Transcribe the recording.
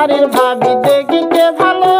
আরে ভাবি দেখিতে ভালো